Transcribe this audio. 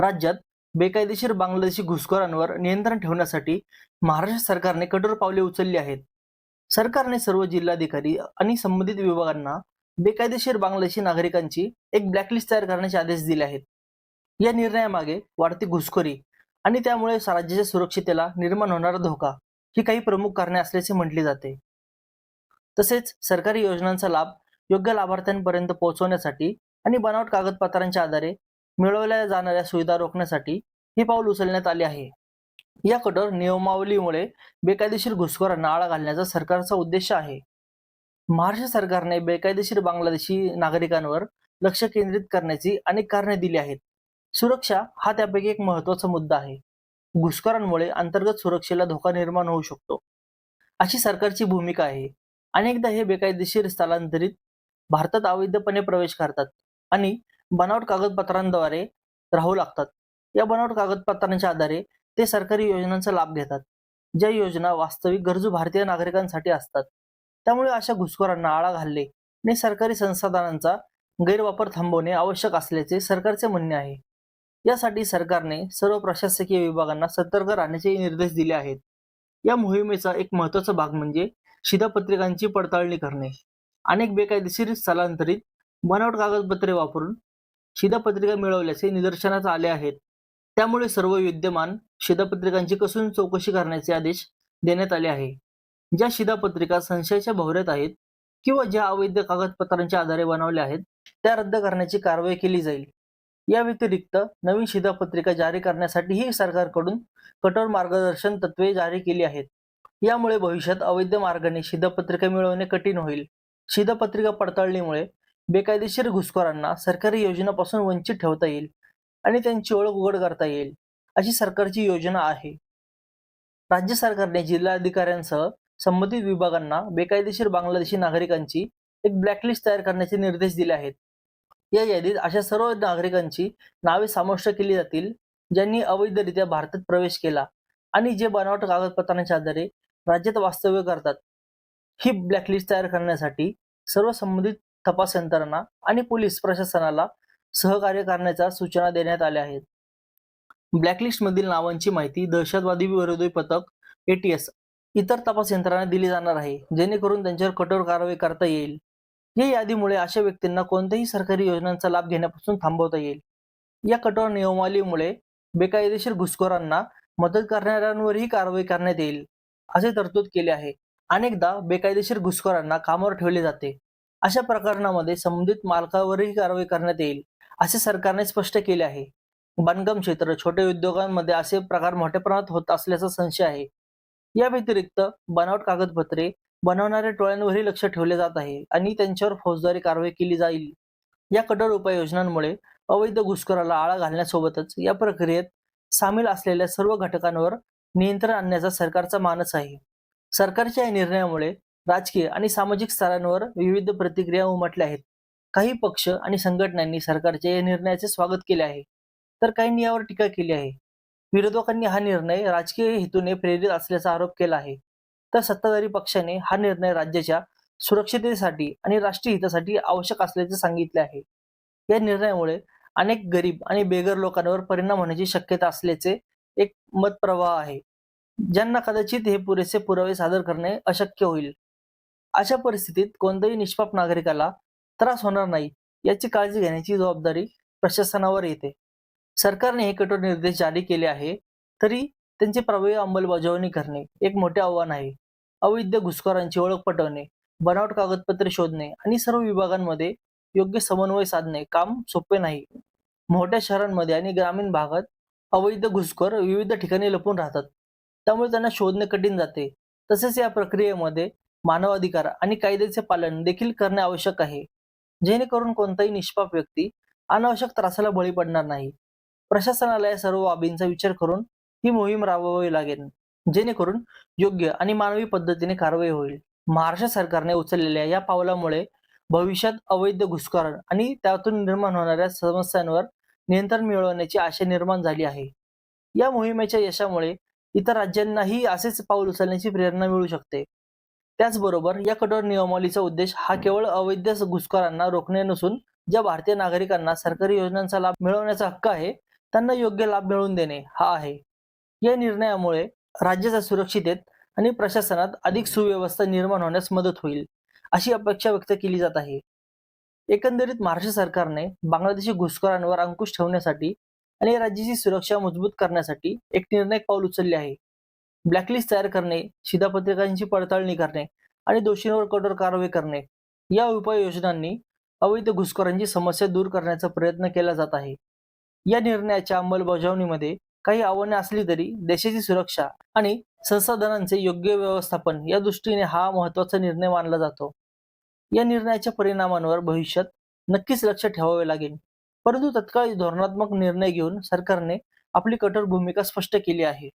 राज्यात बेकायदेशीर बांगलादेशी घुसखोरांवर नियंत्रण ठेवण्यासाठी महाराष्ट्र सरकारने कठोर पावले उचलली आहेत. सरकारने सर्व जिल्हाधिकारी आणि संबंधित विभागांना बेकायदेशीर बांगलादेशी नागरिकांची एक ब्लॅकलिस्ट तयार करण्याचे आदेश दिले आहेत. या निर्णयामागे वाढती घुसखोरी आणि त्यामुळे राज्याच्या सुरक्षितेला निर्माण होणारा धोका ही काही प्रमुख कारणे असल्याचे म्हटले जाते. तसेच सरकारी योजनांचा लाभ योग्य लाभार्थ्यांपर्यंत पोहोचवण्यासाठी आणि बनावट कागदपत्रांच्या आधारे मिळवल्या जाणाऱ्या सुविधा रोखण्यासाठी हे पाऊल उचलण्यात आले आहे. या कठोर नियमावलीमुळे बेकायदेशीर घुसखोरांना आळा घालण्याचा सरकारचा उद्देश आहे. महाराष्ट्र सरकारने बेकायदेशीर बांगलादेशी नागरिकांवर लक्ष केंद्रित करण्याची अनेक कारणे दिली आहेत. सुरक्षा हा त्यापैकी एक महत्त्वाचा मुद्दा आहे. घुसखोरांमुळे अंतर्गत सुरक्षेला धोका निर्माण होऊ शकतो. अशी सरकारची भूमिका आहे. अनेकदा हे बेकायदेशीर स्थलांतरित भारतात अवैधपणे प्रवेश करतात आणि बनावट कागदपत्रांद्वारे राहू लागतात. या बनावट कागदपत्रांच्या आधारे ते सरकारी योजनांचा लाभ घेतात. ज्या योजना वास्तविक गरजू भारतीय नागरिकांसाठी असतात. त्यामुळे अशा घुसखोरांना आळा घालणे आणि सरकारी संसाधनांचा गैरवापर थांबवणे आवश्यक असल्याचे सरकारचे म्हणणे आहे. यासाठी सरकारने सर्व प्रशासकीय विभागांना सतर्क राहण्याचे निर्देश दिले आहेत. या मोहिमेचा एक महत्त्वाचा भाग म्हणजे शिधापत्रिकांची पडताळणी करणे. अनेक बेकायदेशीर स्थलांतरित बनावट कागदपत्रे वापरून शिधापत्रिका मिळवल्याचे निदर्शनास आले आहेत. त्यामुळे सर्व विद्यमान शिधापत्रिकांची कसून चौकशी करण्याचे आदेश देण्यात आले आहे. ज्या शिधापत्रिका संशयाच्या भोवऱ्यात आहेत किंवा ज्या अवैध कागदपत्रांच्या आधारे बनवल्या आहेत त्या रद्द करण्याची कारवाई केली जाईल. या व्यतिरिक्त नवीन शिधापत्रिका जारी करण्यासाठीही सरकारकडून कठोर मार्गदर्शन तत्वे जारी केली आहेत. यामुळे भविष्यात अवैध मार्गाने शिधापत्रिका मिळवणे कठीण होईल. शिधापत्रिका पडताळणीमुळे बेकायदेशीर घुसखोरांना सरकारी योजनापासून वंचित ठेवता येईल आणि त्यांची ओळख उघड करता येईल अशी सरकारची योजना आहे. राज्य सरकारने जिल्हाधिकाऱ्यांसह संबंधित विभागांना बेकायदेशीर बांगलादेशी नागरिकांची एक ब्लॅकलिस्ट तयार करण्याचे निर्देश दिले आहेत. या यादीत अशा सर्व नागरिकांची नावे समाविष्ट केली जातील ज्यांनी अवैधरित्या भारतात प्रवेश केला आणि जे बनावट कागदपत्रांच्या आधारे राज्यात वास्तव्य करतात. ही ब्लॅकलिस्ट तयार करण्यासाठी सर्व संबंधित तपास यंत्रणा आणि पोलीस प्रशासनाला सहकार्य करण्याच्या सूचना देण्यात आल्या आहेत. ब्लॅकलिस्ट मधील नावांची माहिती दहशतवादी विरोधी पथक एटीएस इतर तपास यंत्रणा दिली जाणार आहे जेणेकरून त्यांच्यावर कठोर कारवाई करता येईल. या यादीमुळे अशा व्यक्तींना कोणत्याही सरकारी योजनांचा लाभ घेण्यापासून थांबवता येईल. या कठोर नियमावलीमुळे बेकायदेशीर घुसखोरांना मदत करणाऱ्यांवरही कारवाई करण्यात येईल असे तरतूद केले आहे. अनेकदा बेकायदेशीर घुसखोरांना कामावर ठेवले जाते. अशा प्रकरणामध्ये संबंधित मालकावरही कारवाई करण्यात येईल असे सरकारने स्पष्ट केले आहे. बांधकाम क्षेत्र छोट्या उद्योगांमध्ये असे प्रकार मोठ्या प्रमाणात होत असल्याचा संशय आहे. या व्यतिरिक्त बनावट कागदपत्रे बनवणाऱ्या टोळ्यांवरही लक्ष ठेवले जात आहे आणि त्यांच्यावर फौजदारी कारवाई केली जाईल. या कठोर उपाययोजनांमुळे अवैध घुसखोराला आळा घालण्यासोबतच या प्रक्रियेत सामील असलेल्या सर्व घटकांवर नियंत्रण आणण्याचा सरकारचा मानस आहे. सरकारच्या या निर्णयामुळे राजकीय आणि सामाजिक स्तरांवर विविध प्रतिक्रिया उमटल्या आहेत. काही पक्ष आणि संघटनांनी सरकारच्या या निर्णयाचे स्वागत केले आहे तर काहींनी यावर टीका केली आहे. विरोधकांनी हा निर्णय राजकीय हेतूने प्रेरित असल्याचा आरोप केला आहे. तर सत्ताधारी पक्षाने हा निर्णय राज्याच्या सुरक्षिततेसाठी आणि राष्ट्रीय हितासाठी आवश्यक असल्याचे सांगितले आहे. या निर्णयामुळे अनेक गरीब आणि बेघर लोकांवर परिणाम होण्याची शक्यता असल्याचे एक मत प्रवाह आहे ज्यांना कदाचित हे पुरेसे पुरावे सादर करणे अशक्य होईल. अशा परिस्थितीत कोणत्याही निष्पाप नागरिकाला त्रास होणार नाही याची काळजी घेण्याची जबाबदारी प्रशासनावर येते. सरकारने हे कठोर निर्देश जारी केले आहे तरी त्यांची प्रभावी अंमलबजावणी करणे एक मोठे आव्हान आहे. अवैध घुसखोरांची ओळख पटवणे बनावट कागदपत्रे शोधणे आणि सर्व विभागांमध्ये योग्य समन्वय साधणे काम सोपे नाही. मोठ्या शहरांमध्ये आणि ग्रामीण भागात अवैध घुसखोर विविध ठिकाणी लपून राहतात. त्यामुळे त्यांना शोधणे कठीण जाते. तसेच या प्रक्रियेमध्ये मानवाधिकार आणि कायद्याचे पालन देखील करणे आवश्यक आहे. जेणेकरून कोणताही निष्पाप व्यक्ती अनावश्यक त्रासाला बळी पडणार नाही. प्रशासनाला या सर्व बाबींचा विचार करून ही मोहीम राबवावी लागेल. जेणेकरून योग्य आणि मानवी पद्धतीने कारवाई होईल. महाराष्ट्र सरकारने उचललेल्या या पावलामुळे भविष्यात अवैध घुसखोर आणि त्यातून निर्माण होणाऱ्या समस्यांवर नियंत्रण मिळवण्याची आशा निर्माण झाली आहे. या मोहिमेच्या यशामुळे इतर राज्यांनाही असेच पाऊल उचलण्याची प्रेरणा मिळू शकते. त्याचबरोबर या कठोर नियमावलीचा उद्देश हा केवळ अवैध घुसखोरांना रोखणे नसून ज्या भारतीय नागरिकांना सरकारी योजनांचा लाभ मिळवण्याचा हक्क आहे त्यांना योग्य लाभ मिळवून देणे हा आहे. या निर्णयामुळे राज्याच्या सुरक्षितेत आणि प्रशासनात अधिक सुव्यवस्था निर्माण होण्यास मदत होईल अशी अपेक्षा व्यक्त केली जात आहे. एकंदरीत महाराष्ट्र सरकारने बांगलादेशी घुसखोरांवर अंकुश ठेवण्यासाठी आणि राज्याची सुरक्षा मजबूत करण्यासाठी एक निर्णायक पाऊल उचलले आहे. ब्लॅकलिस्ट तयार करणे शिधापत्रिकांची पडताळणी करणे आणि दोषींवर कठोर कारवाई करणे. या उपाययोजनांनी अवैध घुसखोरांची समस्या दूर करण्याचा प्रयत्न केला जात आहे. या निर्णयाच्या अंमलबजावणीमध्ये काही आव्हाने असली तरी देशाची सुरक्षा आणि संसाधनांचे योग्य व्यवस्थापन या दृष्टीने हा महत्त्वाचा निर्णय मानला जातो. या निर्णयाच्या परिणामांवर भविष्यात नक्कीच लक्ष ठेवावे लागेल. परंतु तत्काळ धोरणात्मक निर्णय घेऊन सरकारने आपली कठोर भूमिका स्पष्ट केली आहे.